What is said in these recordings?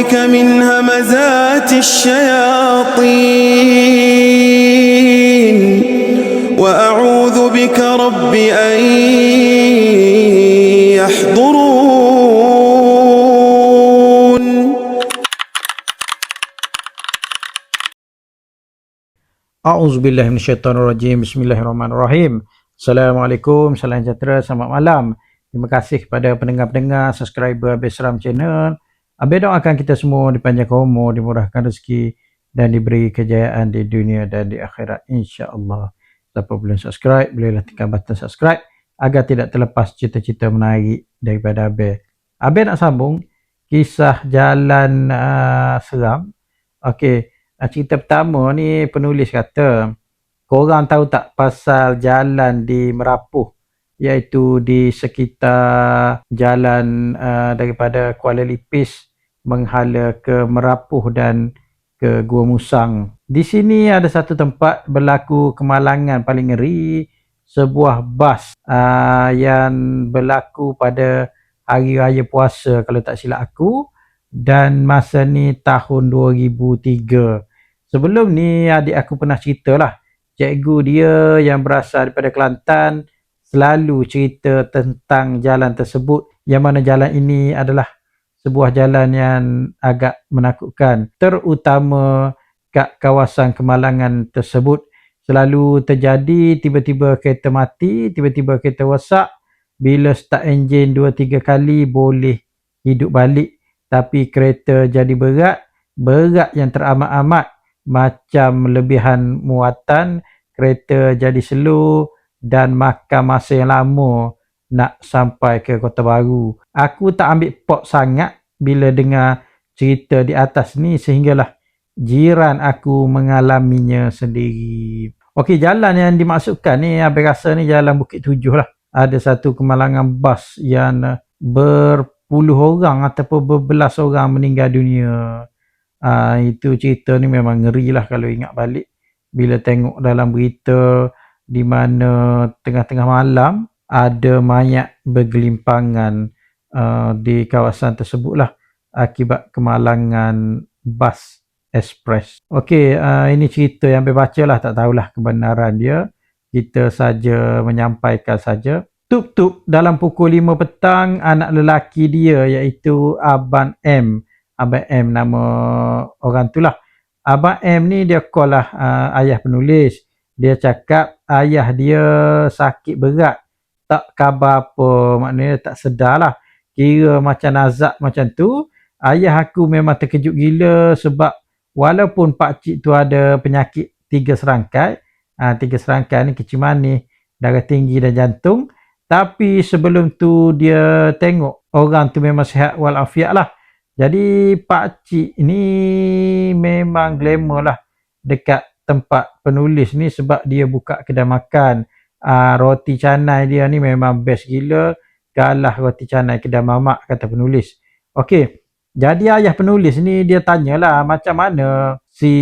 بك من همزات الشياطين وأعوذ بك رب أن يحضرون A'udzubillahi minasyaitonirrajim. Bismillahirrahmanirrahim. Assalamualaikum, salam sejahtera, selamat malam. Terima kasih kepada pendengar-pendengar, subscriber Abis Seram Channel. Abis doakan kita semua dipanjangkan umur, dimurahkan rezeki dan diberi kejayaan di dunia dan di akhirat insya-Allah. Siapa belum subscribe, bolehlah tekan button subscribe agar tidak terlepas cerita-cerita menarik daripada Abis. Abis nak sambung kisah jalan uh, seram. Okey, uh, cerita pertama ni penulis kata, korang tahu tak pasal jalan di Merapuh iaitu di sekitar jalan uh, daripada Kuala Lipis menghala ke Merapuh dan ke Gua Musang. Di sini ada satu tempat berlaku kemalangan paling ngeri, sebuah bas uh, yang berlaku pada hari raya puasa kalau tak silap aku dan masa ni tahun 2003. Sebelum ni adik aku pernah cerita lah. Cikgu dia yang berasal daripada Kelantan selalu cerita tentang jalan tersebut yang mana jalan ini adalah sebuah jalan yang agak menakutkan. Terutama kat kawasan kemalangan tersebut selalu terjadi tiba-tiba kereta mati, tiba-tiba kereta rosak. Bila start enjin 2-3 kali boleh hidup balik. Tapi kereta jadi berat, berat yang teramat-amat. Macam lebihan muatan kereta jadi slow dan makan masa yang lama nak sampai ke Kota Baru. Aku tak ambil pop sangat bila dengar cerita di atas ni sehinggalah jiran aku mengalaminya sendiri. Okey, jalan yang dimaksudkan ni Abang rasa ni jalan Bukit Tujuh lah. Ada satu kemalangan bas yang berpuluh orang ataupun berbelas orang meninggal dunia. Uh, itu cerita ni memang ngeri lah kalau ingat balik. Bila tengok dalam berita di mana tengah-tengah malam ada mayat bergelimpangan uh, di kawasan tersebut lah akibat kemalangan bas ekspres. Okey, uh, ini cerita yang saya baca lah, tak tahulah kebenaran dia. Kita saja menyampaikan saja. Tup-tup dalam pukul 5 petang, anak lelaki dia iaitu Aban M Abang M nama orang tu lah. Abang M ni dia call lah uh, ayah penulis. Dia cakap ayah dia sakit berat. Tak khabar apa. Maknanya tak sedar lah. Kira macam nazak macam tu. Ayah aku memang terkejut gila sebab walaupun pakcik tu ada penyakit tiga serangkai. Uh, tiga serangkai ni kecil manis, darah tinggi dan jantung. Tapi sebelum tu dia tengok orang tu memang sihat walafiat lah. Jadi Pak Cik ni memang glamour lah dekat tempat penulis ni sebab dia buka kedai makan. Uh, roti canai dia ni memang best gila. Kalah roti canai kedai mamak kata penulis. Okey. Jadi ayah penulis ni dia tanyalah macam mana si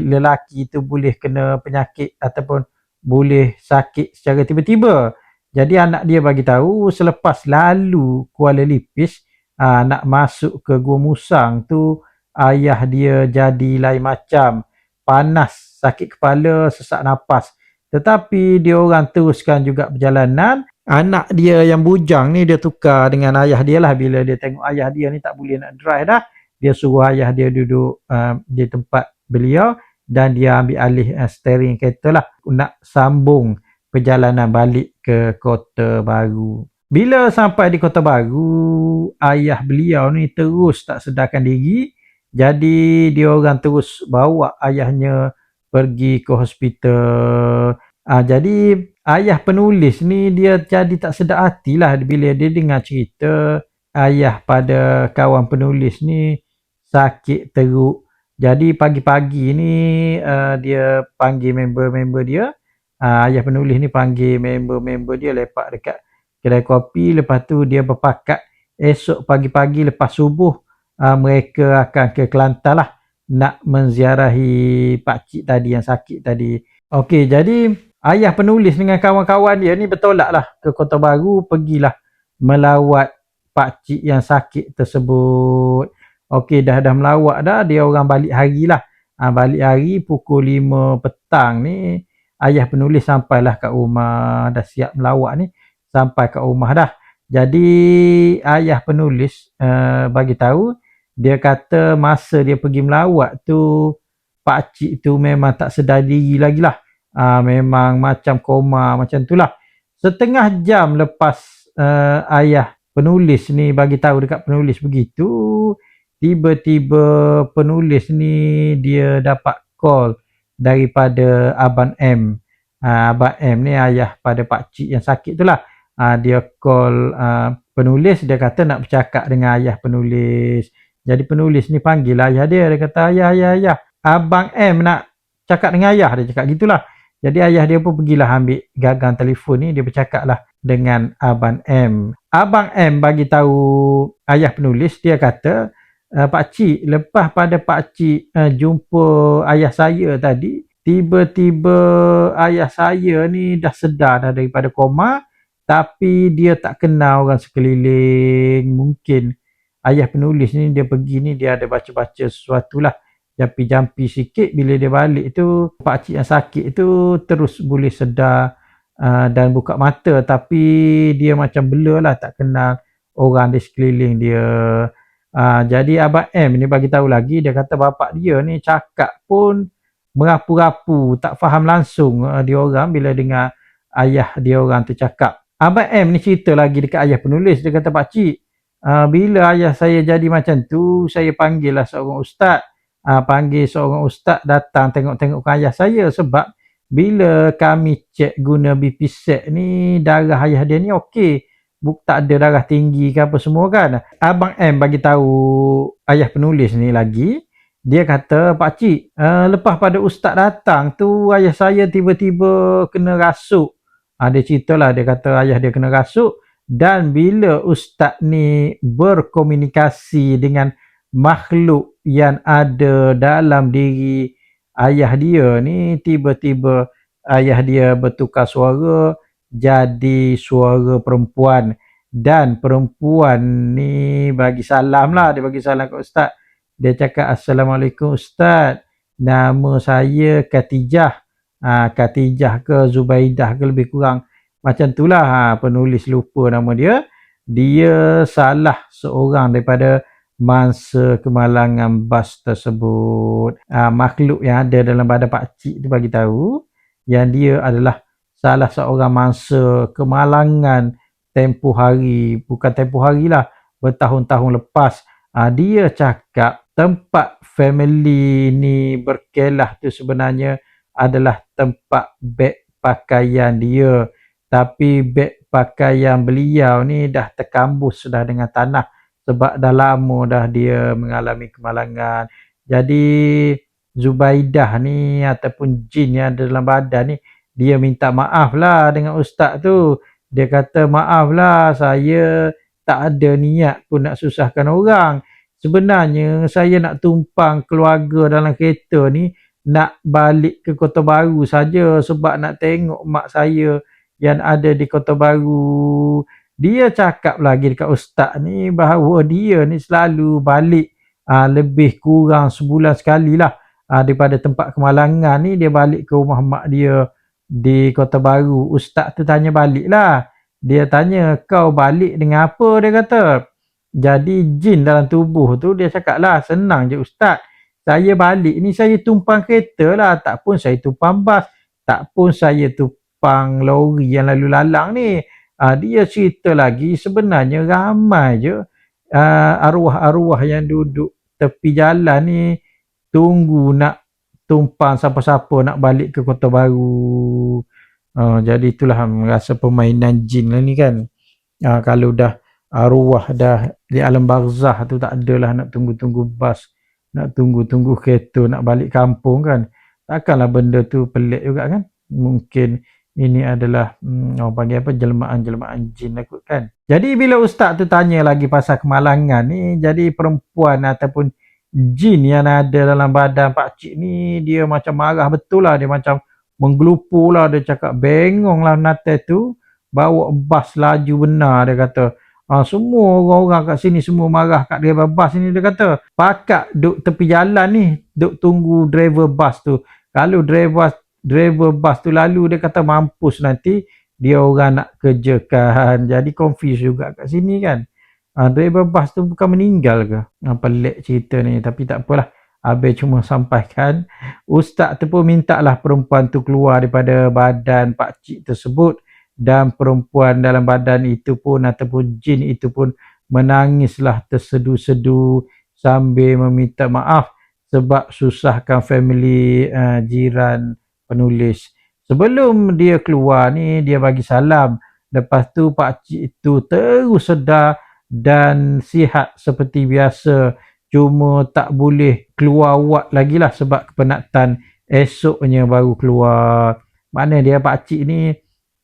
lelaki tu boleh kena penyakit ataupun boleh sakit secara tiba-tiba. Jadi anak dia bagi tahu selepas lalu Kuala Lipis uh, nak masuk ke Gua Musang tu ayah dia jadi lain macam panas sakit kepala sesak nafas tetapi dia orang teruskan juga perjalanan. Anak dia yang bujang ni dia tukar dengan ayah dia lah. Bila dia tengok ayah dia ni tak boleh nak drive dah dia suruh ayah dia duduk uh, di tempat beliau dan dia ambil alih uh, steering kereta lah nak sambung perjalanan balik ke kota baru. Bila sampai di Kota Baru, ayah beliau ni terus tak sedarkan diri. Jadi dia orang terus bawa ayahnya pergi ke hospital. Ah, jadi ayah penulis ni dia jadi tak sedar hati lah bila dia dengar cerita ayah pada kawan penulis ni sakit teruk. Jadi pagi-pagi ni uh, dia panggil member-member dia. Uh, ayah penulis ni panggil member-member dia lepak dekat kedai kopi lepas tu dia berpakat esok pagi-pagi lepas subuh uh, mereka akan ke Kelantan lah nak menziarahi pak cik tadi yang sakit tadi. Okey, jadi ayah penulis dengan kawan-kawan dia ni bertolak lah ke Kota Baru pergilah melawat pak cik yang sakit tersebut. okey dah dah melawat dah dia orang balik hari lah ha, balik hari pukul 5 petang ni ayah penulis sampailah kat rumah dah siap melawat ni sampai kat rumah dah jadi ayah penulis uh, bagi tahu dia kata masa dia pergi melawat tu pak cik tu memang tak sedar diri lagi lah. Uh, memang macam koma macam tu lah. Setengah jam lepas uh, ayah penulis ni bagi tahu dekat penulis begitu tiba-tiba penulis ni dia dapat call daripada Abang M. Uh, Abang M ni ayah pada pak cik yang sakit tu lah. Uh, dia call uh, penulis dia kata nak bercakap dengan ayah penulis jadi penulis ni panggil ayah dia. Dia kata ayah ayah ayah abang M nak cakap dengan ayah. Dia cakap gitulah. Jadi ayah dia pun pergilah ambil gagang telefon ni. Dia bercakap lah dengan abang M. Abang M bagi tahu ayah penulis. Dia kata uh, pak cik lepas pada pak cik uh, jumpa ayah saya tadi tiba-tiba ayah saya ni dah sedar dah daripada koma tapi dia tak kenal orang sekeliling. Mungkin ayah penulis ni dia pergi ni dia ada baca-baca sesuatu lah. Jampi-jampi sikit bila dia balik tu pakcik yang sakit tu terus boleh sedar uh, dan buka mata. Tapi dia macam blur lah tak kenal orang di sekeliling dia. Uh, jadi Abang M ni bagi tahu lagi dia kata bapak dia ni cakap pun merapu-rapu tak faham langsung uh, dia orang bila dengar ayah dia orang tu cakap. Abang M ni cerita lagi dekat ayah penulis. Dia kata, Pakcik, uh, bila ayah saya jadi macam tu, saya panggil lah seorang ustaz. Uh, panggil seorang ustaz datang tengok-tengok ayah saya sebab bila kami cek guna BP set ni, darah ayah dia ni okey. Buk tak ada darah tinggi ke apa semua kan. Abang M bagi tahu ayah penulis ni lagi. Dia kata, Pakcik, uh, lepas pada ustaz datang tu, ayah saya tiba-tiba kena rasuk Ha, dia ceritalah, dia kata ayah dia kena rasuk dan bila ustaz ni berkomunikasi dengan makhluk yang ada dalam diri ayah dia ni, tiba-tiba ayah dia bertukar suara jadi suara perempuan. Dan perempuan ni bagi salam lah, dia bagi salam ke ustaz. Dia cakap, Assalamualaikum ustaz, nama saya Katijah. Ha, Katijah ke Zubaidah ke lebih kurang macam itulah ha, penulis lupa nama dia. Dia salah seorang daripada masa kemalangan bas tersebut. Ha, makhluk yang ada dalam badan Pak Cik tu bagi tahu yang dia adalah salah seorang masa kemalangan tempoh hari. Bukan tempoh hari lah bertahun-tahun lepas. Ha, dia cakap tempat family ni berkelah tu sebenarnya adalah tempat beg pakaian dia tapi beg pakaian beliau ni dah terkambus sudah dengan tanah sebab dah lama dah dia mengalami kemalangan. Jadi Zubaidah ni ataupun jin yang ada dalam badan ni dia minta maaf lah dengan ustaz tu. Dia kata maaf lah saya tak ada niat pun nak susahkan orang. Sebenarnya saya nak tumpang keluarga dalam kereta ni nak balik ke Kota Baru saja sebab nak tengok mak saya yang ada di Kota Baru. Dia cakap lagi dekat ustaz ni bahawa dia ni selalu balik aa, ah, lebih kurang sebulan sekali lah ah, daripada tempat kemalangan ni dia balik ke rumah mak dia di Kota Baru. Ustaz tu tanya balik lah. Dia tanya kau balik dengan apa dia kata. Jadi jin dalam tubuh tu dia cakap lah senang je ustaz saya balik ni saya tumpang kereta lah. Tak pun saya tumpang bas. Tak pun saya tumpang lori yang lalu lalang ni. Uh, dia cerita lagi sebenarnya ramai je uh, arwah-arwah yang duduk tepi jalan ni tunggu nak tumpang siapa-siapa nak balik ke kota baru. Uh, jadi itulah rasa permainan jin lah ni kan. Uh, kalau dah arwah dah di alam barzah tu tak adalah nak tunggu-tunggu bas nak tunggu-tunggu kereta nak balik kampung kan takkanlah benda tu pelik juga kan mungkin ini adalah hmm, orang panggil apa jelmaan-jelmaan jin kot kan. Jadi bila ustaz tu tanya lagi pasal kemalangan ni jadi perempuan ataupun jin yang ada dalam badan pak cik ni dia macam marah betul lah. Dia macam menggelupur lah. Dia cakap bengong lah nate tu. Bawa bas laju benar dia kata. Ha, semua orang-orang kat sini semua marah kat driver bas ni dia kata. Pakak duk tepi jalan ni, duk tunggu driver bas tu. Kalau driver driver bas tu lalu dia kata mampus nanti dia orang nak kerjakan. Jadi confuse juga kat sini kan. Ha, driver bas tu bukan meninggal ke? Ha, pelik cerita ni tapi tak apalah. Habis cuma sampaikan Ustaz tu pun minta lah perempuan tu keluar daripada badan pakcik tersebut dan perempuan dalam badan itu pun ataupun jin itu pun menangislah tersedu-sedu sambil meminta maaf sebab susahkan family uh, jiran penulis. Sebelum dia keluar ni dia bagi salam. Lepas tu pak cik itu terus sedar dan sihat seperti biasa. Cuma tak boleh keluar wad lagi lah sebab kepenatan esoknya baru keluar. Mana dia pak cik ni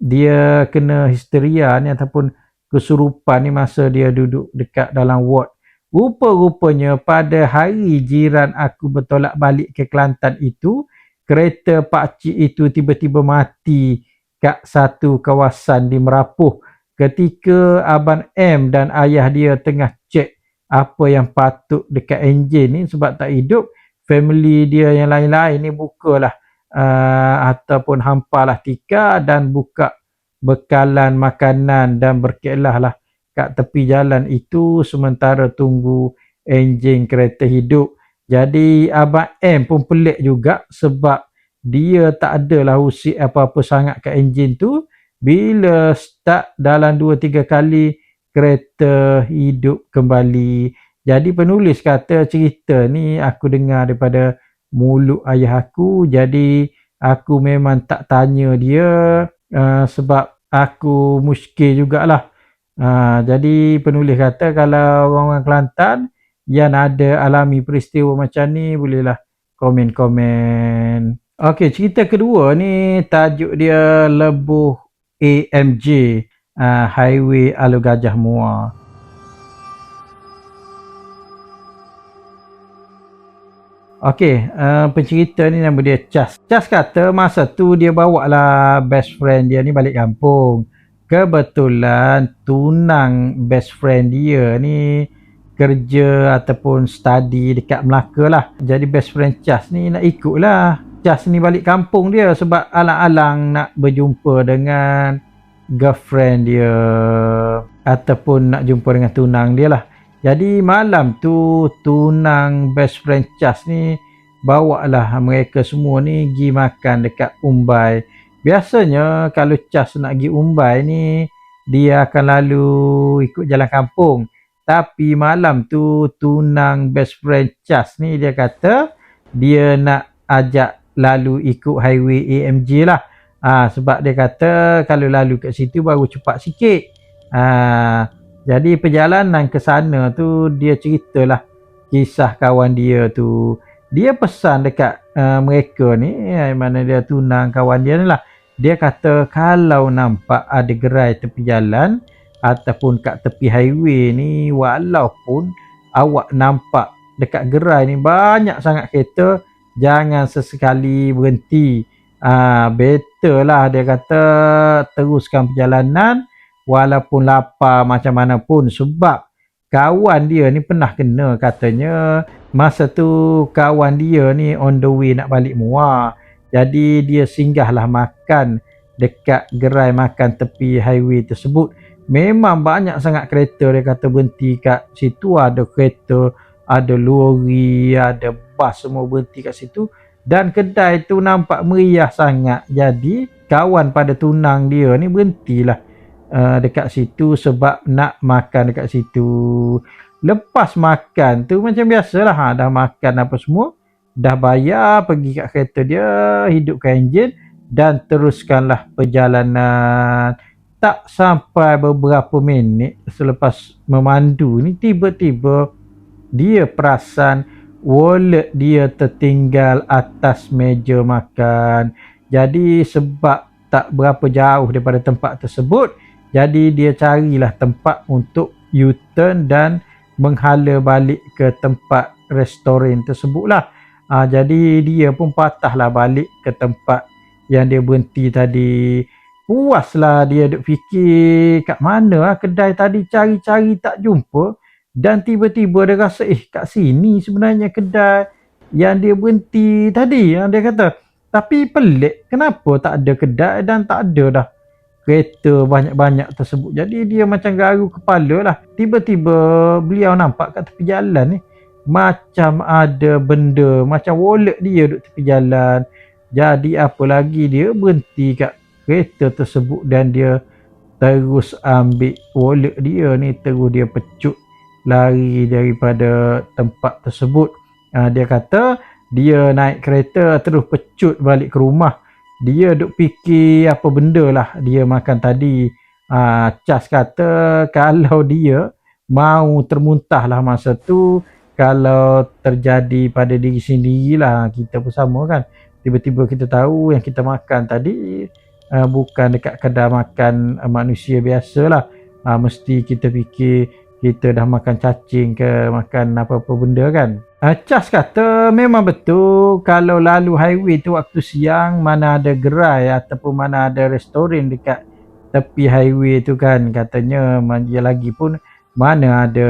dia kena histeria ni ataupun kesurupan ni masa dia duduk dekat dalam ward. Rupa-rupanya pada hari jiran aku bertolak balik ke Kelantan itu, kereta pakcik itu tiba-tiba mati kat satu kawasan di Merapuh ketika Abang M dan ayah dia tengah cek apa yang patut dekat enjin ni sebab tak hidup. Family dia yang lain-lain ni bukalah uh, ataupun hampalah tikar dan buka bekalan makanan dan berkelah lah kat tepi jalan itu sementara tunggu enjin kereta hidup. Jadi Abang M pun pelik juga sebab dia tak adalah usik apa-apa sangat kat enjin tu. Bila start dalam 2-3 kali kereta hidup kembali. Jadi penulis kata cerita ni aku dengar daripada mulut ayah aku jadi aku memang tak tanya dia uh, sebab aku muskil jugalah uh, jadi penulis kata kalau orang-orang Kelantan yang ada alami peristiwa macam ni bolehlah komen-komen Okey, cerita kedua ni tajuk dia Lebuh AMJ uh, Highway Alu Gajah Muar Okey, uh, pencerita ni nama dia Chas. Chas kata masa tu dia bawa lah best friend dia ni balik kampung. Kebetulan tunang best friend dia ni kerja ataupun study dekat Melaka lah. Jadi best friend Chas ni nak ikut lah. Chas ni balik kampung dia sebab alang-alang nak berjumpa dengan girlfriend dia ataupun nak jumpa dengan tunang dia lah. Jadi malam tu tunang best friend Chas ni bawa lah mereka semua ni pergi makan dekat Umbai. Biasanya kalau Chas nak pergi Umbai ni dia akan lalu ikut jalan kampung. Tapi malam tu tunang best friend Chas ni dia kata dia nak ajak lalu ikut highway AMG lah. Ha, sebab dia kata kalau lalu kat situ baru cepat sikit. Ha, jadi perjalanan ke sana tu dia ceritalah kisah kawan dia tu. Dia pesan dekat uh, mereka ni yang mana dia tunang kawan dia ni lah. Dia kata kalau nampak ada gerai tepi jalan ataupun kat tepi highway ni walaupun awak nampak dekat gerai ni banyak sangat kereta jangan sesekali berhenti. Ah uh, better lah dia kata teruskan perjalanan walaupun lapar macam mana pun. Sebab kawan dia ni pernah kena katanya masa tu kawan dia ni on the way nak balik Muar. Jadi dia singgahlah makan dekat gerai makan tepi highway tersebut memang banyak sangat kereta dia kata berhenti kat situ ada kereta ada lori ada bas semua berhenti kat situ dan kedai tu nampak meriah sangat jadi kawan pada tunang dia ni berhentilah uh, dekat situ sebab nak makan dekat situ. Lepas makan tu macam biasalah ha, dah makan apa semua, dah bayar pergi kat kereta dia, hidupkan enjin dan teruskanlah perjalanan. Tak sampai beberapa minit selepas memandu ni tiba-tiba dia perasan wallet dia tertinggal atas meja makan. Jadi sebab tak berapa jauh daripada tempat tersebut, jadi dia carilah tempat untuk U-turn dan menghala balik ke tempat restoran tersebutlah. Ha, jadi dia pun patahlah balik ke tempat yang dia berhenti tadi. Puaslah dia duk fikir kat mana lah kedai tadi cari-cari tak jumpa dan tiba-tiba dia rasa eh kat sini sebenarnya kedai yang dia berhenti tadi. Yang dia kata tapi pelik kenapa tak ada kedai dan tak ada dah? Kereta banyak-banyak tersebut. Jadi dia macam garu kepala lah. Tiba-tiba beliau nampak kat tepi jalan ni macam ada benda macam wallet dia duduk tepi jalan. Jadi apa lagi dia berhenti kat kereta tersebut dan dia terus ambil wallet dia ni terus dia pecut lari daripada tempat tersebut. Ha, dia kata dia naik kereta terus pecut balik ke rumah. Dia duk fikir apa benda lah dia makan tadi. Ha, Cas kata kalau dia mau termuntah lah masa tu kalau terjadi pada diri sendiri lah kita pun sama kan. Tiba-tiba kita tahu yang kita makan tadi uh, bukan dekat kedai makan uh, manusia biasa lah uh, mesti kita fikir kita dah makan cacing ke makan apa-apa benda kan. Uh, Cas kata memang betul kalau lalu highway tu waktu siang mana ada gerai ataupun mana ada restoran dekat tepi highway tu kan katanya. Dia lagi pun mana ada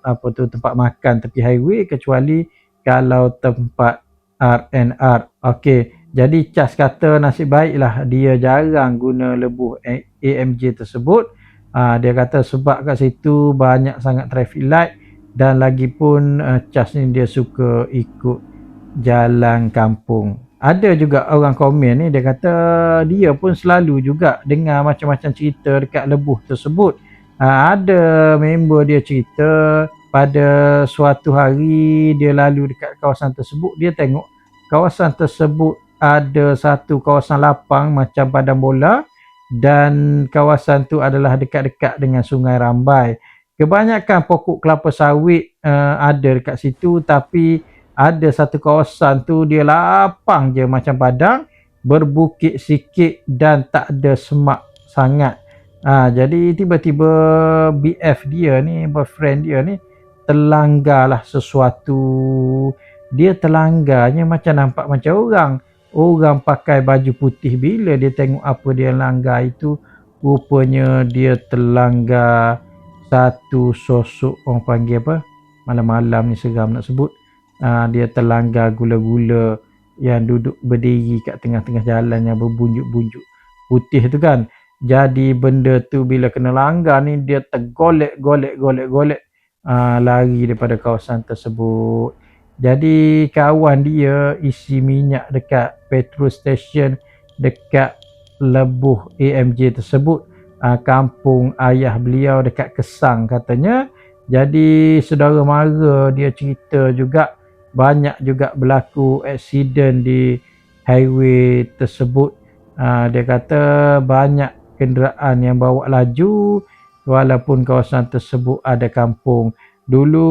apa tu tempat makan tepi highway kecuali kalau tempat R&R. Okey, jadi Cas kata nasib baiklah dia jarang guna lebuh AMG tersebut. Uh, dia kata sebab kat situ banyak sangat traffic light dan lagi pun uh, Cas ni dia suka ikut jalan kampung. Ada juga orang komen ni dia kata dia pun selalu juga dengar macam-macam cerita dekat lebuh tersebut. Uh, ada member dia cerita pada suatu hari dia lalu dekat kawasan tersebut dia tengok kawasan tersebut ada satu kawasan lapang macam padang bola dan kawasan tu adalah dekat-dekat dengan sungai Rambai. Kebanyakan pokok kelapa sawit uh, ada dekat situ tapi ada satu kawasan tu dia lapang je macam padang berbukit sikit dan tak ada semak sangat. Ha, jadi tiba-tiba BF dia ni, boyfriend dia ni terlanggarlah sesuatu. Dia terlanggarnya macam nampak macam orang orang pakai baju putih bila dia tengok apa dia langgar itu rupanya dia terlanggar satu sosok orang panggil apa malam-malam ni seram nak sebut. Uh, dia terlanggar gula-gula yang duduk berdiri kat tengah-tengah jalan yang berbunjuk-bunjuk putih tu kan. Jadi benda tu bila kena langgar ni dia tergolek golek golek golek uh, lari daripada kawasan tersebut jadi kawan dia isi minyak dekat petrol station dekat lebuh AMJ tersebut uh, kampung ayah beliau dekat Kesang katanya. Jadi saudara mara dia cerita juga banyak juga berlaku aksiden di highway tersebut. Uh, dia kata banyak kenderaan yang bawa laju walaupun kawasan tersebut ada kampung. Dulu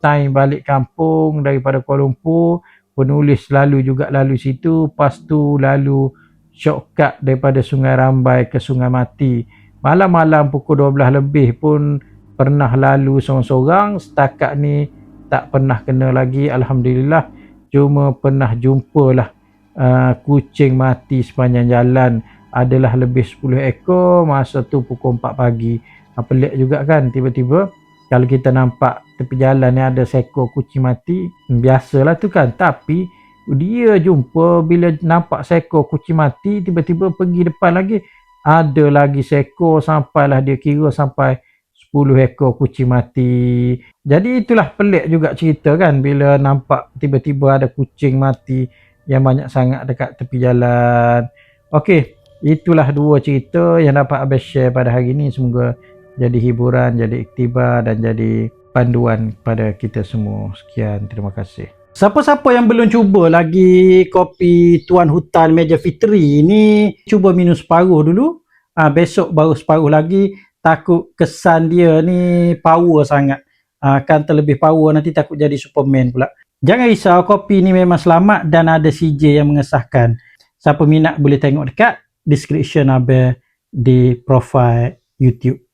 time balik kampung daripada Kuala Lumpur, penulis lalu juga lalu situ, lepas tu lalu shortcut daripada Sungai Rambai ke Sungai Mati. Malam-malam pukul 12 lebih pun pernah lalu seorang-seorang, setakat ni tak pernah kena lagi Alhamdulillah. Cuma pernah jumpalah uh, kucing mati sepanjang jalan adalah lebih 10 ekor masa tu pukul 4 pagi. Pelik juga kan tiba-tiba kalau kita nampak tepi jalan ni ada seekor kucing mati biasalah tu kan. Tapi dia jumpa bila nampak seekor kucing mati tiba-tiba pergi depan lagi ada lagi seekor sampailah dia kira sampai 10 ekor kucing mati. Jadi itulah pelik juga cerita kan bila nampak tiba-tiba ada kucing mati yang banyak sangat dekat tepi jalan. Okey, itulah dua cerita yang dapat Abang share pada hari ini. Semoga jadi hiburan, jadi iktibar dan jadi panduan pada kita semua. Sekian, terima kasih. Siapa-siapa yang belum cuba lagi kopi Tuan Hutan Meja Fitri ni, cuba minum separuh dulu. Ha, besok baru separuh lagi. Takut kesan dia ni power sangat. Ha, akan terlebih power nanti takut jadi Superman pula. Jangan risau, kopi ni memang selamat dan ada CJ yang mengesahkan. Siapa minat boleh tengok dekat description ada di profile YouTube.